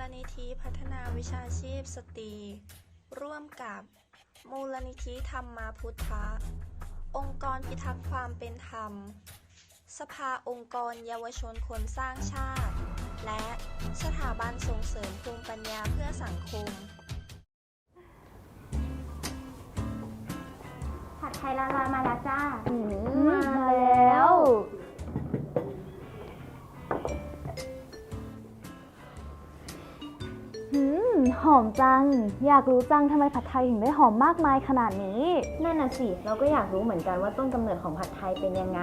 ลนิธิพัฒนาวิชาชีพสตรี ร่วมกับมูลนิธิธรรมาพุทธะ องค์กรพิทักษ์ความเป็นธรรม สภาองค์กรเยาวชนคนสร้างชาติ และสถาบันส่งเสริมภูมิปัญญาเพื่อสังคม ผัดไทยละลายมาแล้วจ้าม หอมจัง อยากรู้จังทำไมผัดไทยถึงได้หอมมากมายขนาดนี้ นั่นน่ะสิ เราก็อยากรู้เหมือนกันว่าต้นกำเนิดของผัดไทยเป็นยังไง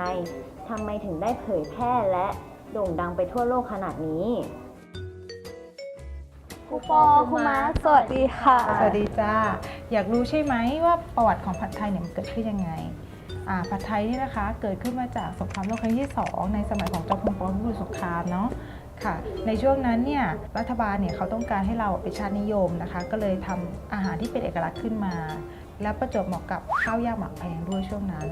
ทำไมถึงได้เผยแพร่และโด่งดังไปทั่วโลกขนาดนี้ครูปอครูมาสวัสดีค่ะ สวัสดีจ้า อยากรู้ใช่ไหมว่าประวัติของผัดไทยเนี่ยมันเกิดขึ้นยังไงอ่าผัดไทยนี่นะคะเกิดขึ้นมาจากสงครามโลกครั้งที่ 2 ในสมัยของจอมพลปพิบูลสงครามเนาะ ค่ะ ในช่วงนั้นเนี่ยรัฐบาลเนี่ยเขาต้องการให้เราเป็นชาตินิยมนะคะ ก็เลยทำอาหารที่เป็นเอกลักษณ์ขึ้นมา แล้วประจวบเหมาะกับข้าวยากหมักแพงด้วยช่วงนั้น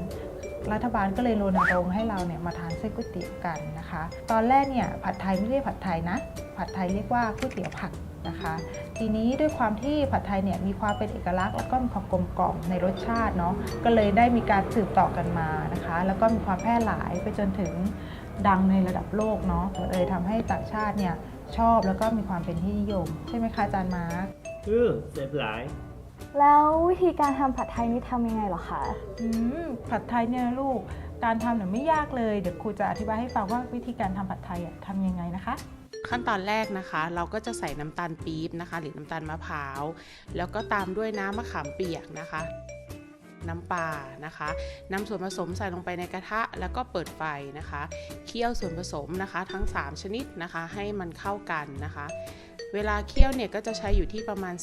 รัฐบาลก็เลยรณรงค์ให้เราเนี่ยมาทานเส้นก๋วยเตี๋ยวกันนะคะ ตอนแรกเนี่ยผัดไทยไม่เรียกผัดไทยนะ ผัดไทยเรียกว่าก๋วยเตี๋ยวผักนะคะทีนี้ด้วยความที่ผัดไทยเนี่ยมีความเป็นเอกลักษณ์แล้วก็มีความกลมกล่อมในรสชาติเนาะก็เลยได้มีการสืบต่อกันมานะคะ แล้วก็มีความแพร่หลายไปจนถึง ดังในระดับโลกเนาะเลยทำให้ต่างชาติเนี่ยชอบแล้วก็มีความเป็นที่นิยม ใช่ไหมคะอาจารย์มาร์ค อืมเสียบหลาย แล้ววิธีการทำผัดไทยนี่ทำยังไงเหรอคะ อืมผัดไทยเนี่ยนะลูกการทำเนี่ยไม่ยากเลยเดี๋ยวครูจะอธิบายให้ฟังว่าวิธีการทำผัดไทยอะทำยังไงนะคะ ขั้นตอนแรกนะคะ เราก็จะใส่น้ำตาลปี๊บนะคะ หรือน้ำตาลมะพร้าว แล้วก็ตามด้วยน้ำมะขามเปียกนะคะ น้ำปลานะคะนำส่วนผสมใส่ลงไปในกระทะแล้วก็เปิดไฟนะคะเคี่ยวส่วนผสมนะคะทั้ง 3 ชนิดนะคะให้มันเข้ากันนะคะเวลาเคี่ยวเนี่ยก็จะใช้อยู่ที่ประมาณ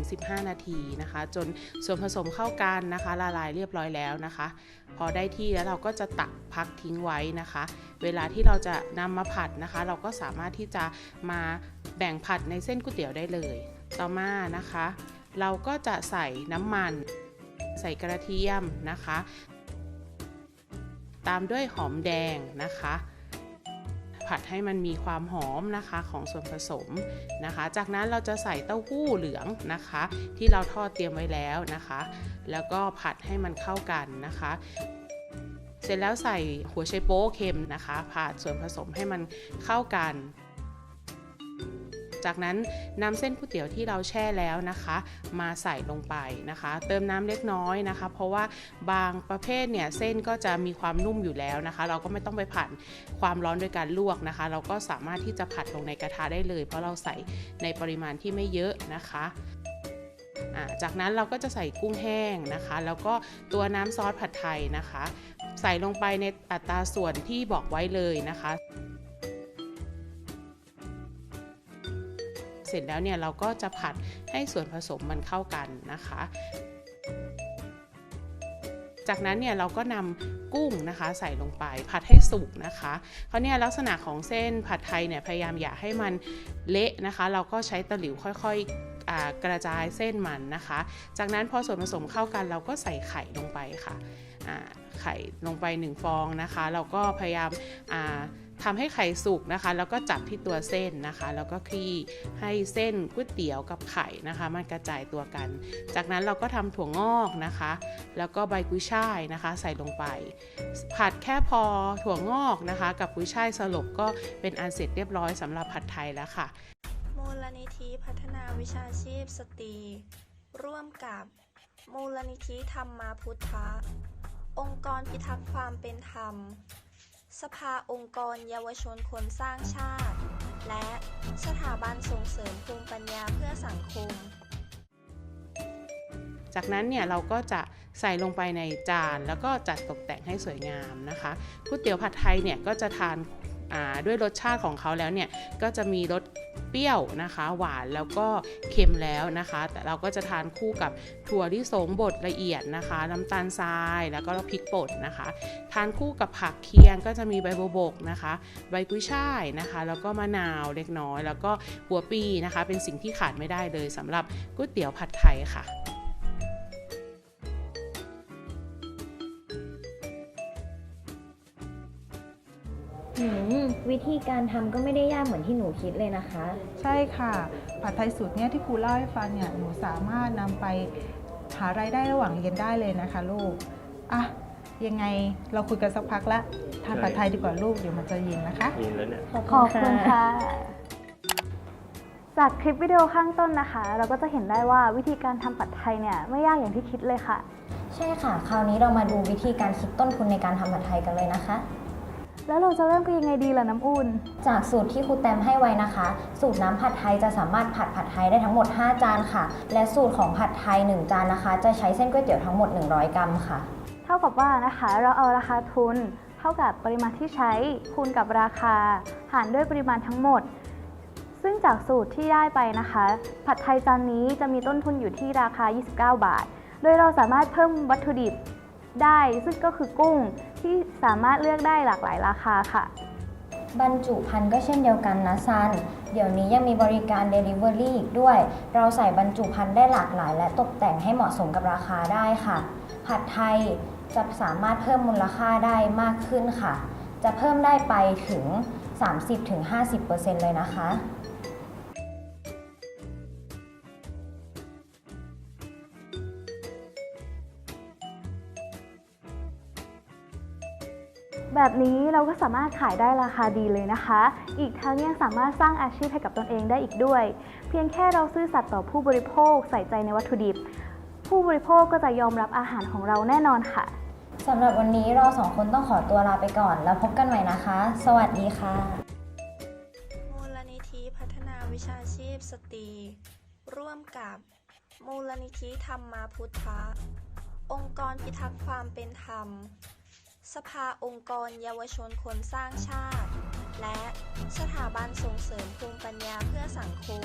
10-15 นาทีนะคะ จนส่วนผสมเข้ากันนะคะ ละลายเรียบร้อยแล้วนะคะ พอได้ที่แล้วเราก็จะตักพักทิ้งไว้นะคะ เวลาที่เราจะนำมาผัดนะคะ เราก็สามารถที่จะมาแบ่งผัดในเส้นก๋วยเตี๋ยวได้เลย ต่อมานะคะ เราก็จะใส่น้ำมัน ใส่กระเทียมนะคะ ตามด้วยหอมแดงนะคะ ผัดให้มันมีความหอมนะคะของส่วนผสมนะคะ จากนั้นเราจะใส่เต้าหู้เหลืองนะคะ ที่เราทอดเตรียมไว้แล้วนะคะ แล้วก็ผัดให้มันเข้ากันนะคะเสร็จแล้วใส่หัวไชโป๊เค็มนะคะ ผัดส่วนผสมให้มันเข้ากัน จากนั้นนำเส้นก๋วยเตี๋ยวที่เราแช่แล้วนะคะ มาใส่ลงไปนะคะ เติมน้ำเล็กน้อยนะคะ เพราะว่าบางประเภทเนี่ยเส้นก็จะมีความนุ่มอยู่แล้วนะคะ เราก็ไม่ต้องไปผ่านความร้อนโดยการลวกนะคะ เราก็สามารถที่จะผัดลงในกระทะได้เลย เพราะเราใส่ในปริมาณที่ไม่เยอะนะคะจากนั้นเราก็จะใส่กุ้งแห้งนะคะ แล้วก็ตัวน้ำซอสผัดไทยนะคะ ใส่ลงไปในอัตราส่วนที่บอกไว้เลยนะคะ เสร็จแล้วเนี่ยเราก็จะผัดให้ส่วนผสมมันเข้ากันนะคะ จากนั้นเนี่ยเราก็นำกุ้งนะคะใส่ลงไปผัดให้สุกนะคะเขาเนี่ยลักษณะของเส้นผัดไทยเนี่ยพยายามอย่าให้มันเละนะคะ เราก็ใช้ตะหลิวค่อยๆกระจายเส้นมันนะคะ จากนั้นพอส่วนผสมเข้ากันเราก็ใส่ไข่ลงไปค่ะไข่ลงไป 1 ฟองนะคะ เราก็พยายาม อ่าทำให้ไข่สุกนะคะ แล้วก็จับที่ตัวเส้นนะคะ แล้วก็คลี่ให้เส้นก๋วยเตี๋ยวกับไข่นะคะ มันกระจายตัวกัน จากนั้นเราก็ทำถั่วงอกนะคะ แล้วก็ใบกุ้ยช่ายนะคะ ใส่ลงไป ผัดแค่พอถั่วงอกนะคะ กับกุ้ยช่ายสลบก็เป็นอันเสร็จเรียบร้อยสำหรับผัดไทยแล้วค่ะ มูลนิธิพัฒนาวิชาชีพสตรีร่วมกับมูลนิธิธรรมาพุทธะองค์กรพิทักษ์ความเป็นธรรม สภาองค์กรเยาวชนคนสร้างชาติ และสถาบันส่งเสริมภูมิปัญญาเพื่อสังคม จากนั้นเนี่ยเราก็จะใส่ลงไปในจาน แล้วก็จัดตกแต่งให้สวยงามนะคะก๋วยเตี๋ยวผัดไทยเนี่ยก็จะทานด้วยรสชาติของเขาแล้วเนี่ยก็จะมีรส เปรี้ยวนะคะหวานแล้วก็เค็มแล้วนะคะ แต่เราก็จะทานคู่กับถั่วลิสงบดละเอียดนะคะ น้ำตาลทรายแล้วก็พริกป่นนะคะ ทานคู่กับผักเคียงก็จะมีใบโบกนะคะ ใบกุ้ยช่ายนะคะ แล้วก็มะนาวเล็กน้อย แล้วก็หัวปีนะคะ เป็นสิ่งที่ขาดไม่ได้เลยสำหรับก๋วยเตี๋ยวผัดไทยค่ะ นหืมวิธีการทำก็ไม่ได้ยากเหมือนที่หนูคิดเลยนะคะ ใช่ค่ะ ผัดไทยสูตรเนี้ยที่ครูเล่าให้ฟังเนี่ยหนูสามารถนำไปหารายได้ระหว่างเรียนได้เลยนะคะลูกอะยังไงเราคุยกันสักพักละทานผัดไทยดีกว่าลูกเดี๋ยวมันจะเย็นนะคะ ยินแล้วเนี่ย ขอบขอบคุคุณณค่ะค่ะ จากคลิปวิดีโอข้างต้นนะคะ เราก็จะเห็นได้ว่าวิธีการทำผัดไทยเนี่ยไม่ยากอย่างที่คิดเลยค่ะ ใช่ค่ะ คราวนี้เรามาดูวิธีการคิดต้นทุนในการทำผัดไทยกันเลยนะคะ แล้วเราจะเริ่มกันยังไงดีล่ะน้ำอุ่น จากสูตรที่ครูแตมให้ไว้นะคะ สูตรน้ำผัดไทยจะสามารถผัดผัดไทยได้ทั้งหมด 5 จานค่ะ และสูตรของผัดไทย 1 จานนะคะ จะใช้เส้นก๋วยเตี๋ยวทั้งหมด 100 กรัมค่ะ เท่ากับว่านะคะ เราเอาราคาทุน เท่ากับปริมาณที่ใช้คูณกับราคา หารด้วยปริมาณทั้งหมด ซึ่งจากสูตรที่ได้ไปนะคะ ผัดไทยจานนี้จะมีต้นทุนอยู่ที่ราคา 29 บาท โดยเราสามารถเพิ่มวัตถุดิบ ได้ ซึ่งก็คือกุ้งที่สามารถเลือกได้หลากหลายราคาค่ะ บรรจุภัณฑ์ก็เช่นเดียวกันนะซัน เดี๋ยวนี้ยังมีบริการ Delivery อีกด้วย เราใส่บรรจุภัณฑ์ได้หลากหลาย และตกแต่งให้เหมาะสมกับราคาได้ค่ะ ผัดไทยจะสามารถเพิ่มมูลค่าได้มากขึ้นค่ะ จะเพิ่มได้ไปถึง 30-50%เลยนะคะ แบบนี้เราก็สามารถขายได้ราคาดีเลยนะคะ อีกทั้งยังสามารถสร้างอาชีพให้กับตนเองได้อีกด้วย เพียงแค่เราซื่อสัตย์ต่อผู้บริโภคใส่ใจในวัตถุดิบ ผู้บริโภคก็จะยอมรับอาหารของเราแน่นอนค่ะ สำหรับวันนี้เราสองคนต้องขอตัวลาไปก่อน แล้วพบกันใหม่นะคะ สวัสดีค่ะ มูลนิธิพัฒนาวิชาชีพสตรี ร่วมกับ มูลนิธิธรรมาพุทธะองค์กรพิทักษ์ความเป็นธรรม สภาองค์กรเยาวชนคนสร้างชาติ และสถาบันส่งเสริมภูมิปัญญาเพื่อสังคม